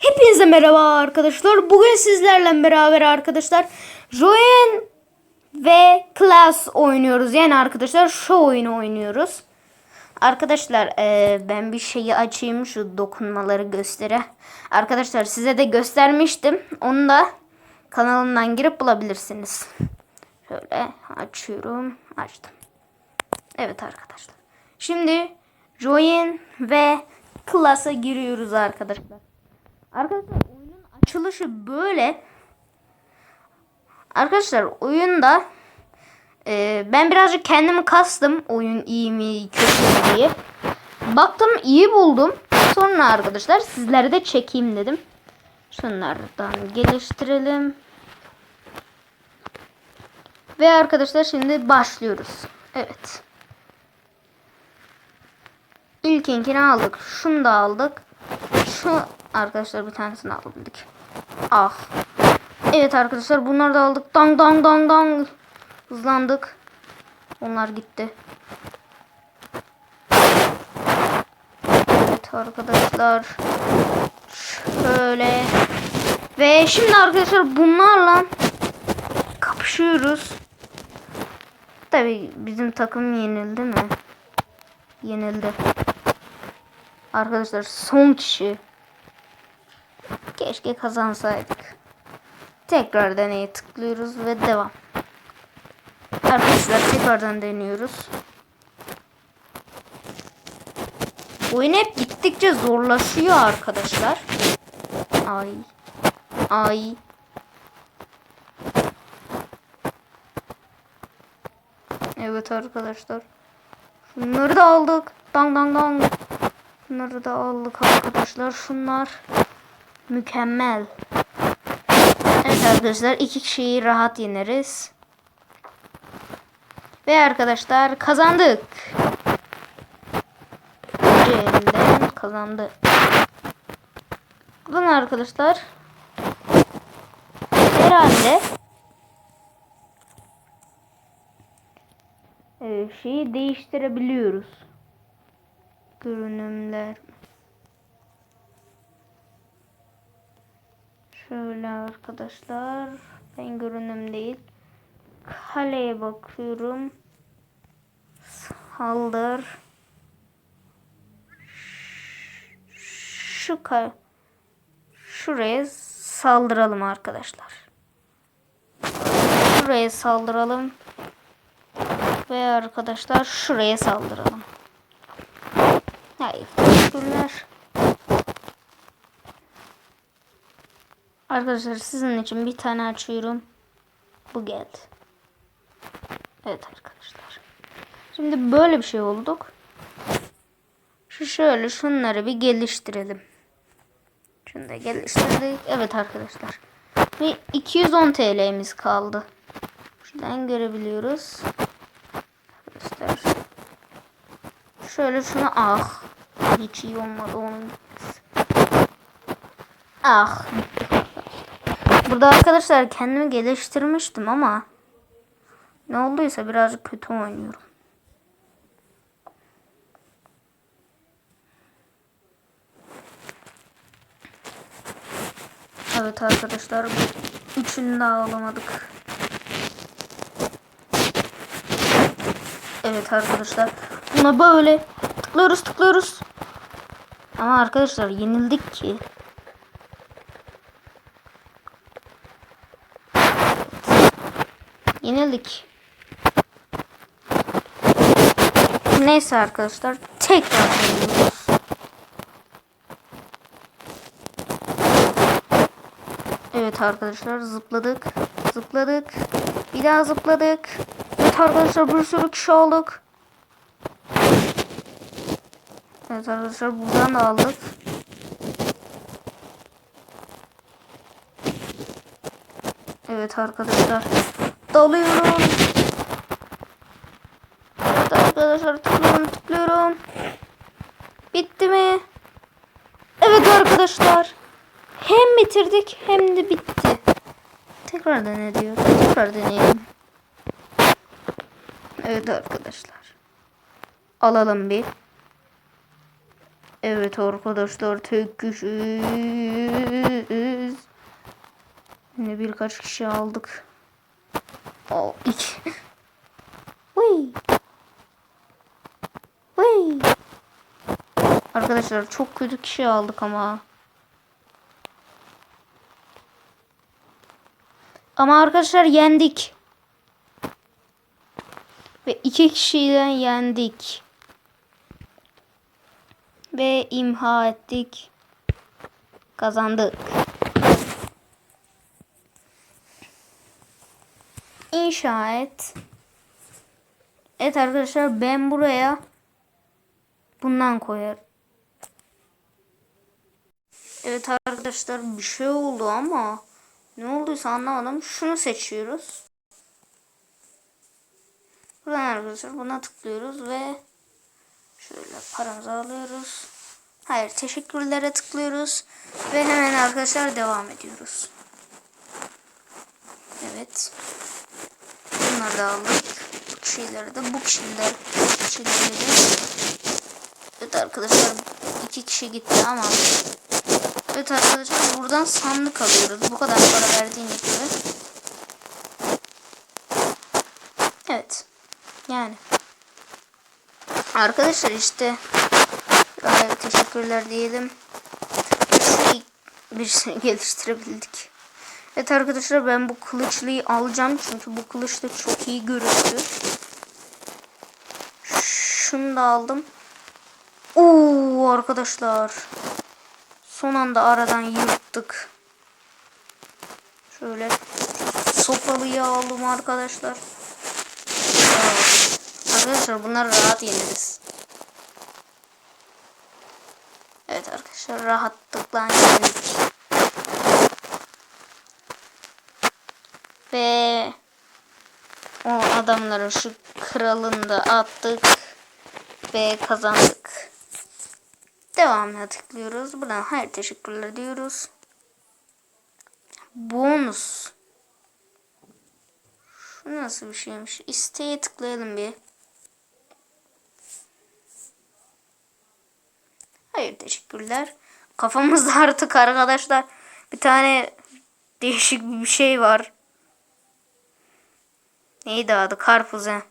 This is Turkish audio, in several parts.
Hepinize merhaba arkadaşlar. Bugün sizlerle beraber arkadaşlar Joen ve Class oynuyoruz. Yani arkadaşlar şu oyunu oynuyoruz. Arkadaşlar eee, ben bir şeyi açayım şu dokunmaları göstere. Arkadaşlar size de göstermiştim. Onu da kanalımdan girip bulabilirsiniz. Şöyle açıyorum. Açtım. Evet arkadaşlar. Şimdi Join ve Class'a giriyoruz arkadaşlar. Arkadaşlar oyunun açılışı böyle. Arkadaşlar oyunda e, ben birazcık kendimi kastım. Oyun iyi mi kötü mü diye. Baktım iyi buldum. Sonra arkadaşlar sizlere de çekeyim dedim. Şunlardan geliştirelim. Ve arkadaşlar şimdi başlıyoruz. Evet. İlkinkini aldık. Şunu da aldık. Şu arkadaşlar bir tanesini aldık. Ah. Evet arkadaşlar bunları da aldık. Dang dang dang dang. Hızlandık. Onlar gitti. Evet arkadaşlar. Şöyle. Ve şimdi arkadaşlar bunlarla kapışıyoruz. Tabi bizim takım yenildi mi? Yenildi. Arkadaşlar son kişi. Keşke kazansaydık. Tekrar deneye tıklıyoruz ve devam. Arkadaşlar tekrardan deniyoruz. Oyun hep gittikçe zorlaşıyor arkadaşlar. Ay. Ay. Evet arkadaşlar. Şunları da aldık. Dang dang dang. Bunları da aldık arkadaşlar. Şunlar mükemmel. Evet arkadaşlar iki kişiyi rahat yeneriz. Ve arkadaşlar kazandık. İkinci elden kazandı. Buradan arkadaşlar herhalde e, şeyi değiştirebiliyoruz. Görünümler. Şöyle arkadaşlar. Ben görünüm değil. Kaleye bakıyorum. Saldır. Şu ka Şuraya saldıralım arkadaşlar. Şuraya saldıralım. Ve arkadaşlar şuraya saldıralım. Hayır. Teşekkürler. Arkadaşlar sizin için bir tane açıyorum. Bu geldi. Evet arkadaşlar. Şimdi böyle bir şey olduk. Şu şöyle şunları bir geliştirelim. Şunu da geliştirdik. Evet arkadaşlar. Ve 210 TL'miz kaldı. Şuradan görebiliyoruz. Arkadaşlar. Şöyle şunu ah. Hiç iyi olmadı onun. Ah. Burada arkadaşlar kendimi geliştirmiştim ama ne olduysa birazcık kötü oynuyorum. Evet arkadaşlar üçünü de alamadık. Evet arkadaşlar buna böyle tıklıyoruz tıklıyoruz. Ama arkadaşlar yenildik ki. Yenildik. Neyse arkadaşlar tekrar deniyoruz. Evet arkadaşlar zıpladık. Zıpladık. Bir daha zıpladık. Evet arkadaşlar bir sürü kişi olduk. Evet arkadaşlar buradan da aldık. Evet arkadaşlar. Dalıyorum. Evet arkadaşlar tıklıyorum tıklıyorum. Bitti mi? Evet arkadaşlar. Hem bitirdik hem de bitti. Tekrar dene diyor. Tekrar deneyelim. Evet arkadaşlar. Alalım bir. Evet arkadaşlar tek kişiyiz. Yine birkaç kişi aldık. O iki. Uy. Uy. Arkadaşlar çok kötü kişi aldık ama. Ama arkadaşlar yendik. Ve iki kişiden yendik. Ve imha ettik. Kazandık. İnşa et. Evet arkadaşlar ben buraya bundan koyarım. Evet arkadaşlar bir şey oldu ama ne olduysa anlamadım. Şunu seçiyoruz. Buradan arkadaşlar buna tıklıyoruz ve şöyle paramızı alıyoruz. Hayır teşekkürlere tıklıyoruz ve hemen arkadaşlar devam ediyoruz. Evet. Bunları da aldık. Bu kişileri de bu kişiler kişileri de. Evet arkadaşlar iki kişi gitti ama Evet arkadaşlar buradan sandık alıyoruz. Bu kadar para verdiğine göre. Evet. Yani. Arkadaşlar işte Gayet teşekkürler diyelim. Bir birisini geliştirebildik. Evet arkadaşlar ben bu kılıçlıyı alacağım. Çünkü bu kılıçla çok iyi görüntü. Şunu da aldım. Oo arkadaşlar. Son anda aradan yırttık. Şöyle sopalıyı aldım arkadaşlar. Arkadaşlar bunları rahat yeniriz. Evet arkadaşlar rahatlıkla yendik. Ve o adamların şu kralını da attık ve kazandık. Devamına tıklıyoruz. Buradan hayır teşekkürler diyoruz. Bonus. Şu nasıl bir şeymiş? İsteğe tıklayalım bir. Hayır teşekkürler. Kafamızda artık arkadaşlar bir tane değişik bir şey var. Neydi adı? Karpuz he.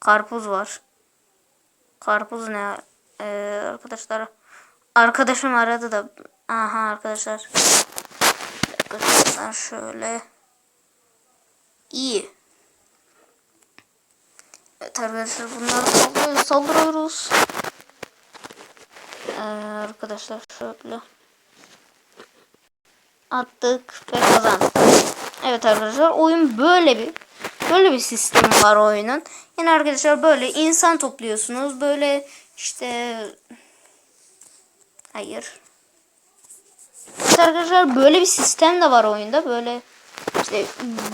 Karpuz var. Karpuz ne? Ee, arkadaşlar arkadaşım aradı da aha arkadaşlar arkadaşlar şöyle iyi evet arkadaşlar bunları saldırıyoruz, saldırıyoruz. Ee, arkadaşlar şöyle attık ve kazandık evet arkadaşlar oyun böyle bir böyle bir sistem var oyunun yani arkadaşlar böyle insan topluyorsunuz böyle işte hayır. İşte arkadaşlar böyle bir sistem de var oyunda. Böyle işte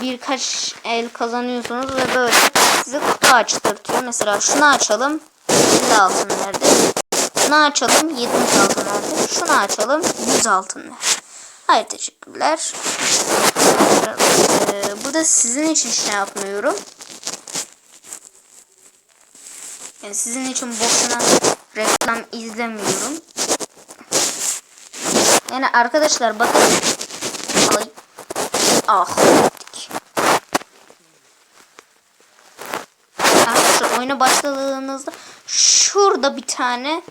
birkaç el kazanıyorsunuz ve böyle size kutu açtırtıyor. Mesela şunu açalım. 50 altın verdi. Şunu açalım 70 altın verdi. Şunu açalım 100 altın verdi. Hayır teşekkürler. Ee, bu da sizin için şey yapmıyorum. Yani sizin için boşuna reklam izlemiyorum. Yani arkadaşlar bakın. Ay. Ah. Arkadaşlar oyuna başladığınızda şurada bir tane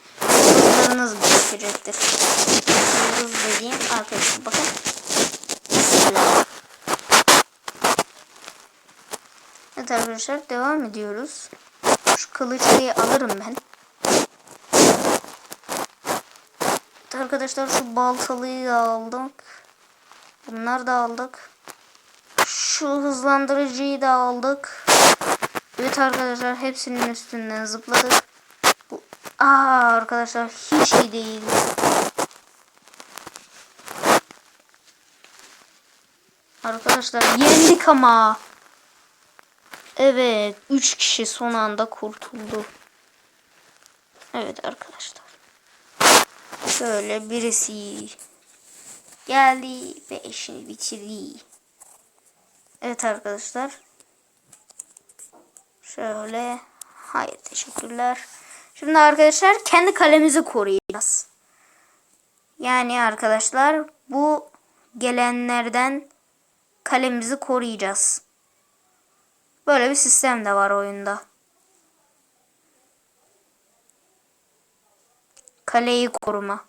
yıldızlarınız gerekecektir. Yıldız dediğim arkadaşlar bakın. Evet arkadaşlar devam ediyoruz. Şu kılıçlıyı alırım ben. Evet arkadaşlar şu baltalıyı aldık. Bunlar da aldık. Şu hızlandırıcıyı da aldık. Evet arkadaşlar hepsinin üstünden zıpladık. Aa arkadaşlar hiç iyi değil. Arkadaşlar yendik ama. Evet. Üç kişi son anda kurtuldu. Evet arkadaşlar. Şöyle birisi geldi ve işini bitirdi. Evet arkadaşlar. Şöyle. Hayır teşekkürler. Şimdi arkadaşlar kendi kalemizi koruyacağız. Yani arkadaşlar bu gelenlerden kalemizi koruyacağız. Böyle bir sistem de var oyunda. Kaleyi koruma.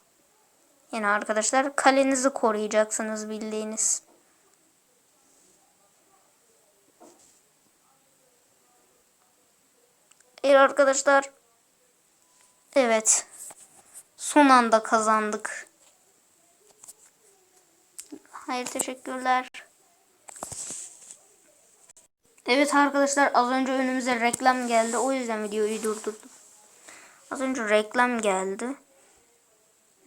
Yani arkadaşlar kalenizi koruyacaksınız bildiğiniz. Evet arkadaşlar. Evet. Son anda kazandık. Hayır teşekkürler. Evet arkadaşlar az önce önümüze reklam geldi. O yüzden videoyu durdurdum. Az önce reklam geldi.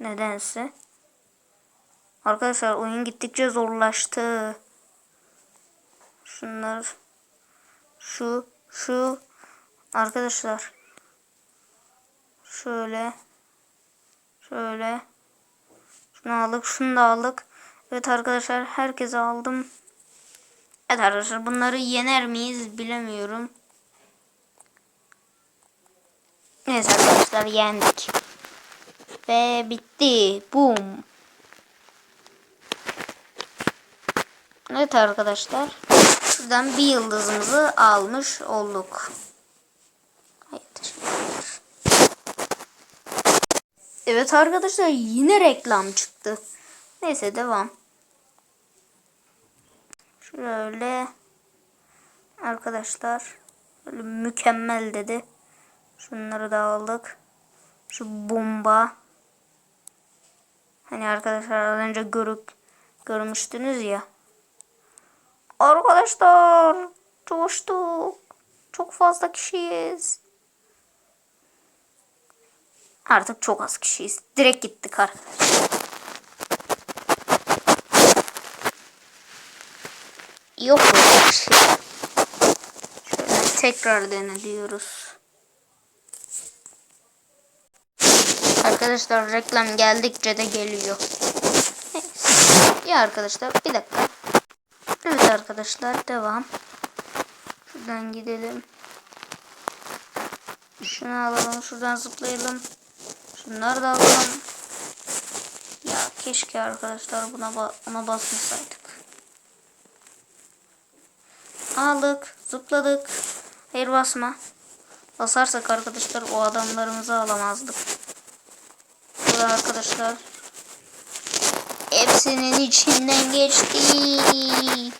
Nedense. Arkadaşlar oyun gittikçe zorlaştı. Şunlar. Şu. Şu. Arkadaşlar. Şöyle. Şöyle. Şunu aldık. Şunu da aldık. Evet arkadaşlar. Herkese aldım. Evet arkadaşlar. Bunları yener miyiz bilemiyorum. Neyse arkadaşlar yendik. Ve bitti. Boom. Evet arkadaşlar. Şuradan bir yıldızımızı almış olduk. Hayır, teşekkürler. Evet arkadaşlar yine reklam çıktı. Neyse devam. Şöyle arkadaşlar böyle mükemmel dedi. Şunları da aldık. Şu bomba. Hani arkadaşlar az önce görüp görmüştünüz ya. Arkadaşlar coştuk. Çok fazla kişiyiz. Artık çok az kişiyiz. Direkt gittik arkadaşlar. Yok şey. Şöyle tekrar dene diyoruz. Arkadaşlar reklam geldikçe de geliyor. Ya arkadaşlar bir dakika. Evet arkadaşlar devam. Şuradan gidelim. Şunu alalım. Şuradan zıplayalım. Şunları da alalım. Ya keşke arkadaşlar buna ba ona basmasaydık. Aldık. Zıpladık. Hayır basma. Basarsak arkadaşlar o adamlarımızı alamazdık. Burada arkadaşlar. Hepsinin içinden geçtik.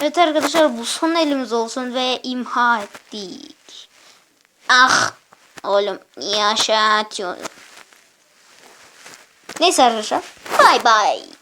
Evet arkadaşlar bu son elimiz olsun ve imha ettik. Ah oğlum atıyorsun? Neyse arkadaşlar. Bay bay.